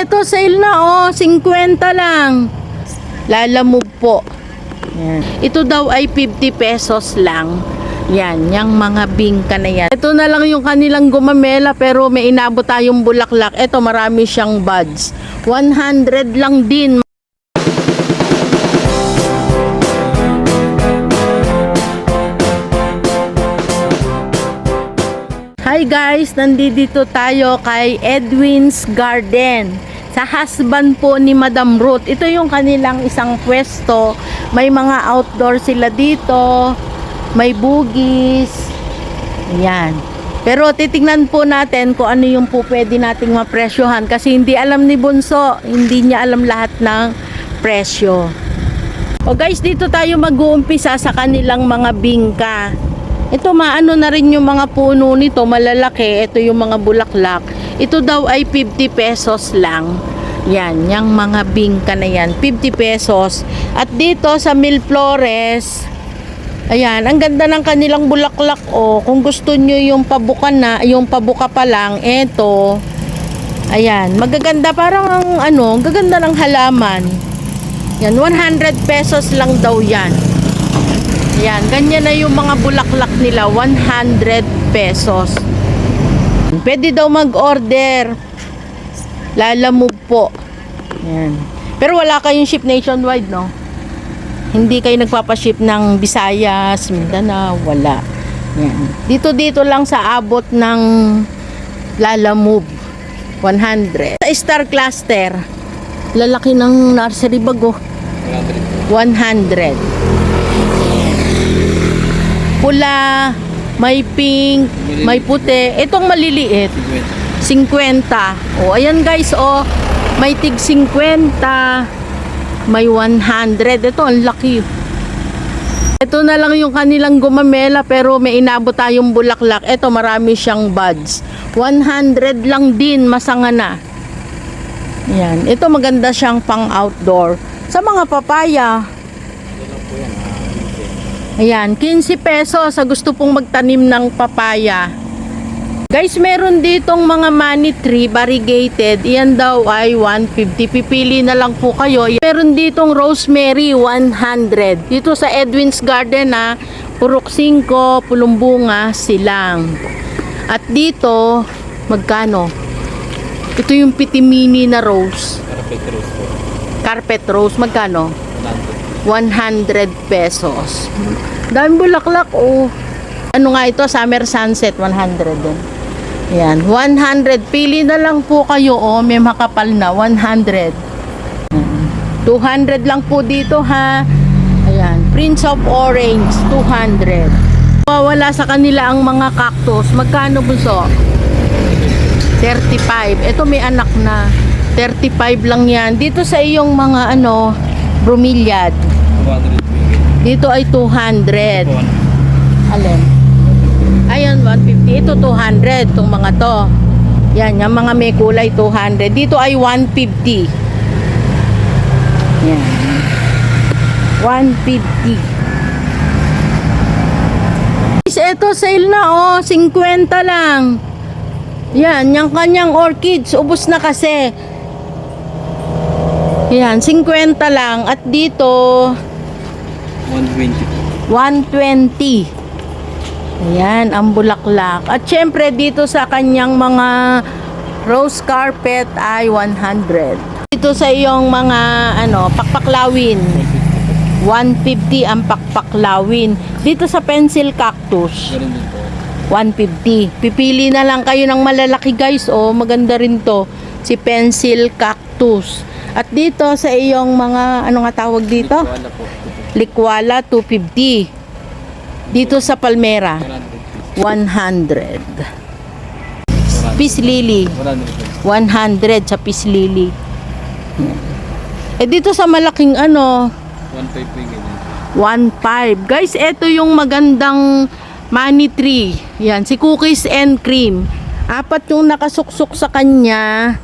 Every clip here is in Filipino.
Ito sale na oh, 50 lang. Lalamove po. Yan. Ito daw ay 50 pesos lang. Yan, yung mga bingka na yan. Ito na lang yung kanilang gumamela pero may inabot tayong bulaklak. Ito marami siyang buds. 100 lang din. Hi guys, nandito tayo kay Edwin's Garden. Sa husband po ni Madam Ruth. Ito yung kanilang isang pwesto. May mga outdoor sila dito. May bugis. Ayan. Pero titingnan po natin kung ano yung po pwede nating mapresyohan. Kasi hindi alam ni Bunso. Hindi niya alam lahat ng presyo. O guys, dito tayo mag-uumpisa sa kanilang mga bingka. Ito maano na rin yung mga puno nito, malalaki. Ito yung mga bulaklak. Ito daw ay 50 pesos lang. Yan, yung mga bingka na yan, 50 pesos. At dito sa Mil Flores, ayan, ang ganda ng kanilang bulaklak. O, kung gusto nyo yung pabuka na, yung pabuka pa lang, eto, ayan, magaganda parang ang ano, ang gaganda ng halaman. Yan, 100 pesos lang daw yan. Yan, ganyan na yung mga bulaklak nila, 100 pesos. Pwede daw mag-order. Lalamove po. Yan. Pero wala kayong ship nationwide, no? Hindi kayo nagpapaship ng Visayas, Mindanao, wala. Yan. Dito dito lang sa abot ng Lalamove. 100. Sa Star Cluster, lalaki ng nursery bag, oh. 100 pula, may pink, may puti. Itong maliliit, 50. O, ayan guys, o, may tig 50, may 100. Ito, ang laki. Ito na lang yung kanilang gumamela pero may inabot tayong bulaklak. Ito, marami siyang buds. 100 lang din, masanga na. Yan. Ito maganda siyang pang outdoor. Sa mga papaya, Ayan, 15 pesos sa gusto pong magtanim ng papaya. Guys, meron ditong mga money tree variegated. Iyan daw ay 150. Pipili na lang po kayo. Meron ditong rosemary 100. Dito sa Edwin's Garden na Purok 5, Pulumbunga, Silang. At dito, magkano? Ito yung pitimini na rose. Perfect rose po. Carpet rose, magkano? 100. 100 pesos. Dami bulaklak, oh. Ano nga ito? Summer sunset, 100 din. Yan, 100. Pili na lang po kayo, oh. May makapal na, 100. Yan. 200 lang po dito, ha. Ayan, Prince of Orange, 200. Wala sa kanila ang mga cactus. Magkano bunso? 35. Ito may anak na. 35 lang yan. Dito sa iyong mga ano, bromeliad. 200 bigay. Dito ay 200. Po, ano? Alin? Ayun, 150. Ito 200, itong mga to. Yan, yung mga may kulay 200. Dito ay 150. Yan. 150. Guys, Ito sale na oh, 50 lang. Yan, yung kanyang orchids, ubos na kasi. Yan, 50 lang. At dito, 120 po. 120. Ayan, ang bulaklak. At syempre dito sa kanyang mga rose carpet ay 100. Dito sa iyong mga ano, pakpaklawin. 150 ang pakpaklawin. Dito sa pencil cactus, Meron din po. 150. Pipili na lang kayo ng malalaki guys. Oh, maganda rin to. Si pencil cactus. At dito sa iyong mga, ano nga tawag dito? Po. Likwala 250. Dito sa Palmera 100 100. Peace lily 100 po. 100 sa peace lily. Eh dito sa malaking ano 150 bigay din. 1.5. Guys, ito yung magandang money tree. Yan, si cookies and cream. Apat yung nakasuksok sa kanya.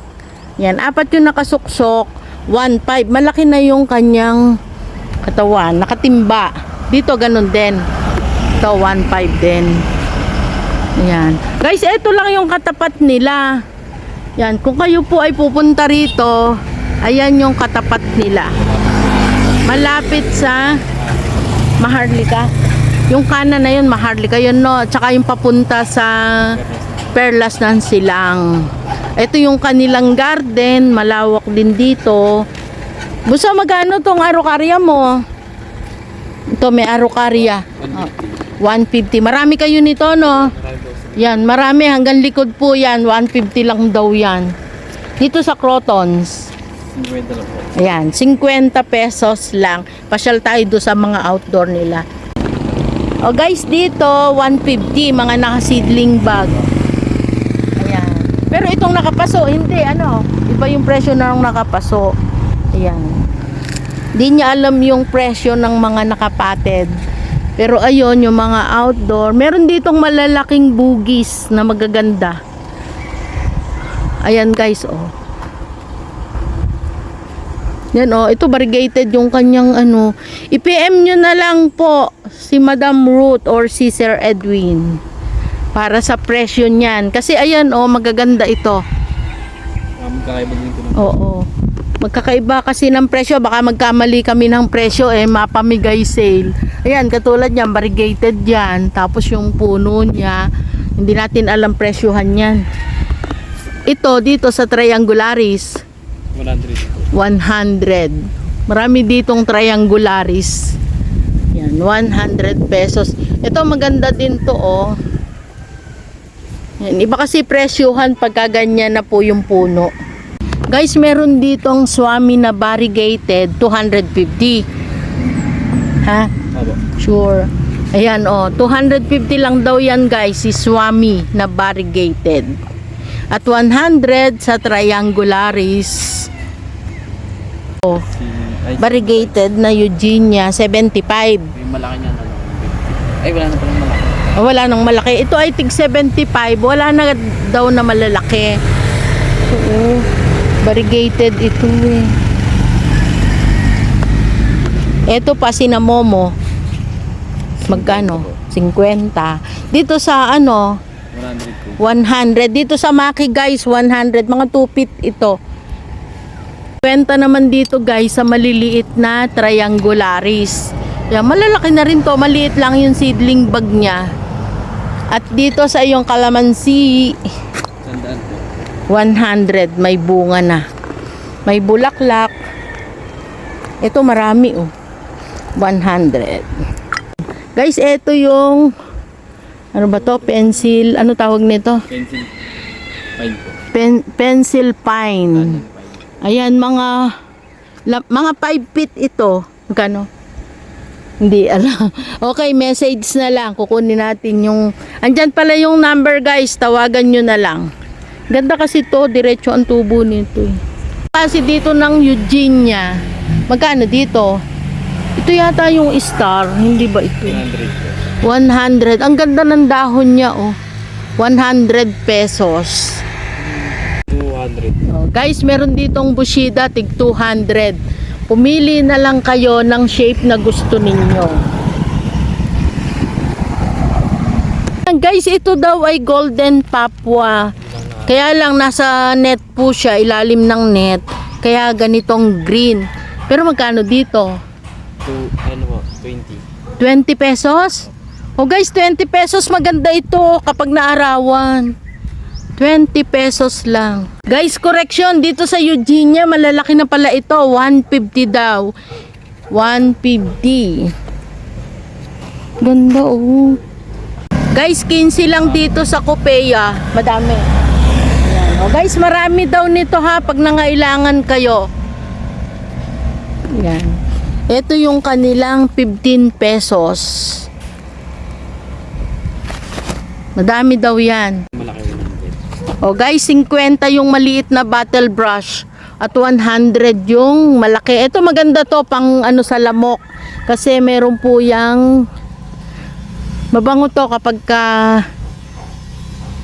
Yan, apat yung nakasuksok. 1.5. Malaki na yung kanyang katawan. Nakatimba. Dito, ganun din. Ito, 1.5 din. Yan. Guys, ito lang yung katapat nila. Yan, kung kayo po ay pupunta rito, ayan yung katapat nila. Malapit sa Maharlika. Yung kanan na yun, Maharlika yun no. Tsaka yung papunta sa Perlas ng Silang. Ito yung kanilang garden, malawak din dito. Gusto magano tong arokarya mo? Ito may arokarya. Oh, 150. Marami kayo nito no? Yan, marami hanggang likod po yan. 150 lang daw yan. Dito sa Crotons. 50 lang po. Ayan, 50 pesos lang. Pasyal tayo do sa mga outdoor nila. O guys, dito 150 mga naka-seedling bag. Pero itong nakapaso, hindi ano, iba yung presyo ng nakapaso. Ayan. Di niya alam yung presyo ng mga nakapated. Pero ayun, yung mga outdoor, meron ditong malalaking bugis na magaganda. Ayan guys, oh. Yan oh, ito variegated yung kanyang ano. I-PM nyo na lang po si Madam Ruth or si Sir Edwin para sa presyo niyan. Kasi ayan oh, magaganda ito. Um, kakaiba din ng Oo. Magkakaiba kasi ng presyo. Baka magkamali kami ng presyo eh, mapamigay sale. Ayan, katulad niyan, variegated yan. Tapos yung puno niya, hindi natin alam presyohan yan. Ito, dito sa Triangularis, 100 po. 100. Marami ditong triangularis. Yan, 100 pesos. Ito maganda din to oh. Yan, iba kasi presyuhan pagka ganyan na po yung puno. Guys, meron ditong swami na variegated 250. Ha? Sure. Ayan oh, 250 lang daw yan guys, si Swami na variegated. At 100 sa triangularis. Oh, variegated na Eugenia 75. yung malaki lang. Ay, wala na. Oh, Wala nang malaki. Ito ay tig 75. Wala na daw na malalaki. Oo. Variegated ito eh. Ito pa sinamomo. Magkano? 50. Dito sa ano, 100 po. 100. Dito sa Maki guys, 100. Mga 2 feet ito. Kwenta naman dito guys sa maliliit na triangularis. Yan, malalaki na rin to. Maliit lang yung seedling bag niya. At dito sa iyong kalamansi, Sandaan po. 100. May bunga na. May bulaklak. Ito marami oh. 100. Guys, ito yung ano ba to? Pencil. Ano tawag nito? Pencil. Fine po. Pen, pencil pine. Ayan, mga la, mga 5 feet ito. Magkano? Hindi alam. Okay, message na lang. Kukunin natin yung... Andyan pala yung number guys. Tawagan nyo na lang. Ganda kasi to. Diretso ang tubo nito eh. Kasi dito ng Eugenia. Magkano dito? Ito yata yung star. Hindi ba ito? 100 po. 100. Ang ganda ng dahon niya oh. 100 pesos. 200. Oh, guys, meron ditong Bushida tig 200. Pumili na lang kayo ng shape na gusto ninyo. Ayan, Guys, ito daw ay golden papua. Kaya lang nasa net po siya, ilalim ng net. Kaya ganitong green. Pero magkano dito? Two, ano po, 20. 20 pesos? Oh guys, 20 pesos maganda ito kapag naarawan. 20 pesos lang. Guys, correction, dito sa Eugenia, malalaki na pala ito. 150 daw. 150. Ganda oh. Guys, 15 lang dito sa Copeya. Madami. Ayan. Oh, guys, marami daw nito ha pag nangailangan kayo. Yan. Ito yung kanilang 15 pesos. Madami daw yan. Malaki 100. O guys, 50 yung maliit na battle brush at 100 yung malaki. Ito maganda to pang ano sa lamok kasi meron po yang mabango to kapag ka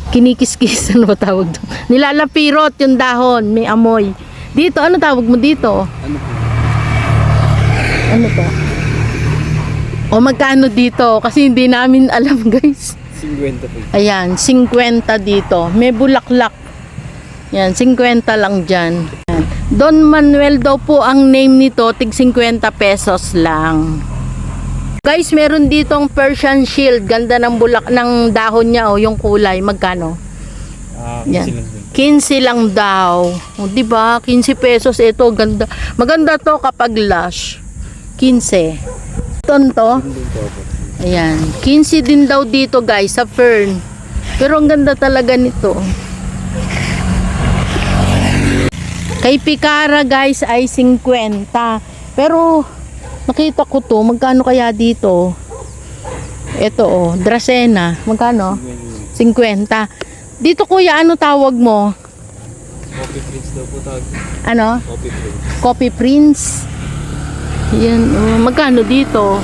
kinikis-kis ano ba tawag doon? Nilalapirot yung dahon, may amoy. Dito, ano tawag mo dito? Ano po? Ano to? O magkano dito? Kasi hindi namin alam guys. 50 po. Ayan, 50 dito. May bulaklak. Yan, 50 lang dyan. Yan. Don Manuel daw po ang name nito, tig 50 pesos lang. Guys, meron ditong Persian Shield. Ganda ng bulak ng dahon niya, oh, yung kulay. Magkano? Ah, Yan. sila din. 15 lang daw. O, di ba? 15 pesos ito. Ganda. Maganda to kapag lush. 15. Ito to. Ayan. 15 din daw dito guys sa fern. Pero ang ganda talaga nito. Kay Picara guys ay 50. Pero nakita ko to. Magkano kaya dito? Ito oh. Dracena. Magkano? 50. Dito kuya, ano tawag mo? Coffee prints daw po tawag. Ano? Coffee prints. Coffee Prince. Yan, oh. magkano dito?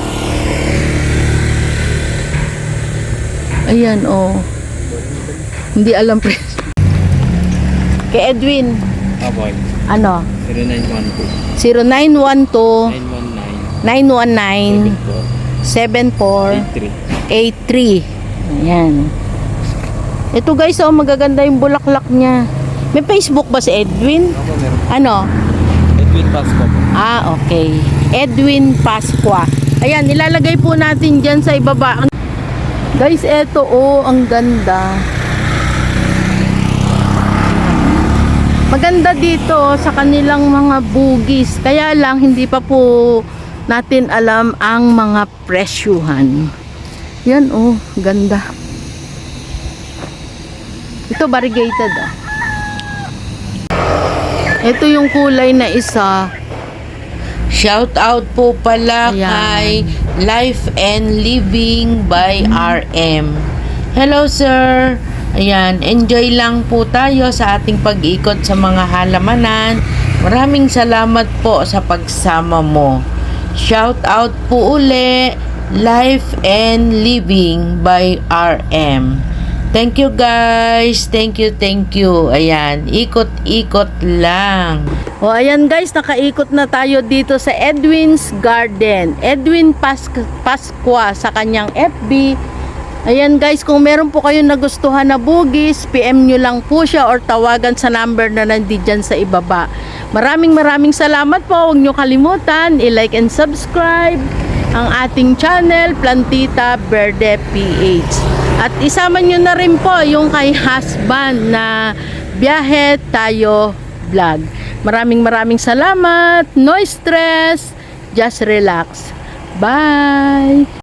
Ayan, oh. Hindi alam pre. Kay Edwin, Ah, boy. ano? 0912 0912 919 919 74 7483. Ayan. Ito guys, oh, magaganda yung bulaklak niya. May Facebook ba si Edwin? Ako meron. Ano? Edwin po. Ah, okay. Edwin Pasqua. Ayan, nilalagay po natin dyan sa ibaba. Guys, eto oh, ang ganda. Maganda dito oh, sa kanilang mga bugis. Kaya lang, hindi pa po natin alam ang mga presyuhan. Yan oh, ganda. Ito variegated oh. Ito yung kulay na isa. Shout out po pala Ayan. kay Life and Living by RM. Hello sir. Ayan, enjoy lang po tayo sa ating pag-ikot sa mga halamanan. Maraming salamat po sa pagsama mo. Shout out po uli Life and Living by RM. Thank you guys. Thank you, thank you. Ayan, ikot-ikot lang. O ayan guys, nakaikot na tayo dito sa Edwin's Garden. Edwin Pas Pasqua sa kanyang FB. Ayan guys, kung meron po kayong nagustuhan na bugis, PM nyo lang po siya or tawagan sa number na nandyan sa ibaba. Maraming maraming salamat po. Huwag nyo kalimutan, i-like and subscribe ang ating channel, Plantita Verde PH. At isama nyo na rin po yung kay husband na biyahe tayo vlog. Maraming maraming salamat. No stress. Just relax. Bye!